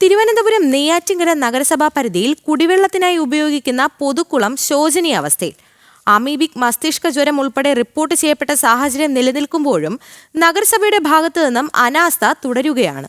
തിരുവനന്തപുരം നെയ്യാറ്റിങ്കര നഗരസഭാ പരിധിയിൽ കുടിവെള്ളത്തിനായി ഉപയോഗിക്കുന്ന പൊതുക്കുളം ശോചനീയാവസ്ഥയിൽ. അമീബിക് മസ്തിഷ്ക ജ്വരം ഉൾപ്പെടെ റിപ്പോർട്ട് ചെയ്യപ്പെട്ട സാഹചര്യം നിലനിൽക്കുമ്പോഴും നഗരസഭയുടെ ഭാഗത്തു നിന്നും അനാസ്ഥ തുടരുകയാണ്.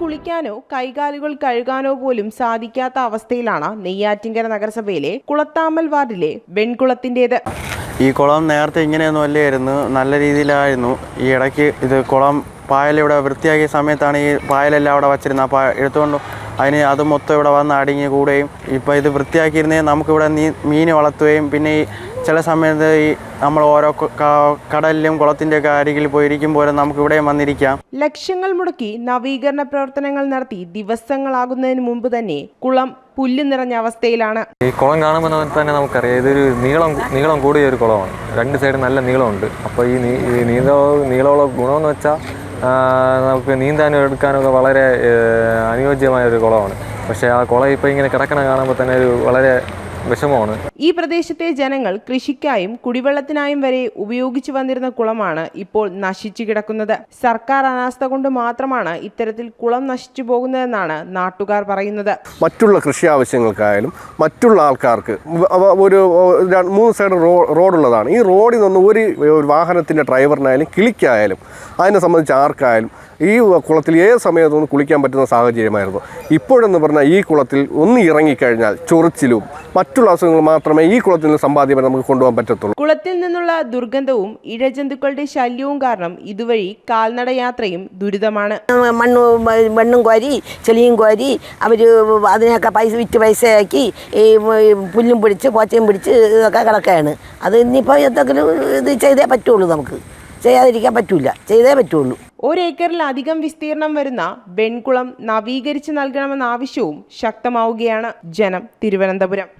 കുളിക്കാനോ കൈകാലുകൾ കഴുകാനോ പോലും സാധിക്കാത്ത അവസ്ഥയിലാണ് നെയ്യാറ്റിങ്കര നഗരസഭയിലെ കുളത്താമൽ വാർഡിലെ വെൺകുളത്തിന്റേത് ഈ കുളം നേരത്തെ ഇങ്ങനെയൊന്നും അല്ലായിരുന്നു. നല്ല രീതിയിലായിരുന്നു. ഈ ഇടയ്ക്ക് ഇത് കുളം പായലിവിടെ വൃത്തിയാക്കിയ സമയത്താണ് ഈ പായലെല്ലാം അവിടെ വച്ചിരുന്നത്. അപ്പോൾ എടുത്തുകൊണ്ട് അതിന് അത് മൊത്തം ഇവിടെ വന്ന് അടിഞ്ഞ് കൂടുകയും ഇപ്പോൾ ഇത് വൃത്തിയാക്കിയിരുന്നേ നമുക്കിവിടെ മീൻ വളർത്തുകയും പിന്നെ ഈ ചില സമയത്ത് ഈ നമ്മൾ ഓരോ കടലിലും കുളത്തിന്റെയൊക്കെ അരികിൽ പോയിരിക്കുമ്പോൾ നമുക്ക് ഇവിടെ വന്നിരിക്കാം. ലക്ഷ്യങ്ങൾ മുടക്കി നവീകരണ പ്രവർത്തനങ്ങൾ നടത്തി ദിവസങ്ങളാകുന്നതിന് മുമ്പ് തന്നെ കുളം പുല്ല് നിറഞ്ഞ അവസ്ഥയിലാണ്. ഈ കുളം കാണുമ്പോൾ തന്നെ നമുക്കറിയാം ഇതൊരു നീളം നീളം കൂടിയ ഒരു കുളമാണ്. രണ്ട് സൈഡ് നല്ല നീളമുണ്ട്. അപ്പോൾ ഈ നീ നീള നീളമുള്ള ഗുണമെന്ന് വെച്ചാൽ നമുക്ക് നീന്താനും എടുക്കാനൊക്കെ വളരെ അനുയോജ്യമായ ഒരു കുളമാണ്. പക്ഷേ ആ കുളം ഇപ്പോൾ ഇങ്ങനെ കിടക്കണ കാണുമ്പോൾ തന്നെ ഒരു വളരെ വിഷമമാണ്. ഈ പ്രദേശത്തെ ജനങ്ങൾ കൃഷിക്കായും കുടിവെള്ളത്തിനായും വരെ ഉപയോഗിച്ചു വന്നിരുന്ന കുളമാണ് ഇപ്പോൾ നശിച്ചു കിടക്കുന്നത്. സർക്കാർ അനാസ്ഥ കൊണ്ട് മാത്രമാണ് ഇത്തരത്തിൽ കുളം നശിച്ചു പോകുന്നതെന്നാണ് നാട്ടുകാർ പറയുന്നത്. മറ്റുള്ള കൃഷി ആവശ്യങ്ങൾക്കായാലും മറ്റുള്ള ആൾക്കാർക്ക് ഒരു മൂന്ന് സൈഡ് റോ റോഡുള്ളതാണ്. ഈ റോഡിൽ നിന്ന് ഒരു വാഹനത്തിന്റെ വാഹനത്തിന്റെ ഡ്രൈവറിനായാലും കിളിക്കായാലും അതിനെ സംബന്ധിച്ച് ആർക്കായാലും ഈ കുളത്തിൽ ഏത് സമയത്തൊന്നും കുളിക്കാൻ പറ്റുന്ന സാഹചര്യമായിരുന്നു. ഇപ്പോഴെന്ന് പറഞ്ഞാൽ ഈ കുളത്തിൽ ഒന്ന് ഇറങ്ങിക്കഴിഞ്ഞാൽ ചൊറിച്ചിലും മറ്റുള്ള അസുഖങ്ങൾ മാത്രമേ ഈ കുളത്തിൽ നിന്ന് സമ്പാദ്യം നമുക്ക് കൊണ്ടുപോകാൻ പറ്റത്തുള്ളൂ. കുളത്തിൽ നിന്നുള്ള ദുർഗന്ധവും ഇഴജന്തുക്കളുടെ ശല്യവും കാരണം ഇതുവഴി കാൽനട യാത്രയും ദുരിതമാണ്. മണ്ണ് മണ്ണും കോരി ചെളിയും കോരി അവർ അതിനൊക്കെ പൈസ വിറ്റ് പൈസയാക്കി ഈ പുല്ലും പിടിച്ച് പോച്ചയും പിടിച്ച് ഇതൊക്കെ കിടക്കുകയാണ്. അത് ഇനിയിപ്പോൾ എന്തെങ്കിലും ഇത് ചെയ്തേ പറ്റുള്ളൂ നമുക്ക്. ചെയ്യാതിരിക്കാൻ പറ്റൂല. ചെയ്തേ പറ്റുള്ളൂ. ഒരേക്കറിലധികം വിസ്തീർണം വരുന്ന വെൺകുളം നവീകരിച്ച് നൽകണമെന്ന ആവശ്യവും ശക്തമാവുകയാണ് ജനം തിരുവനന്തപുരം.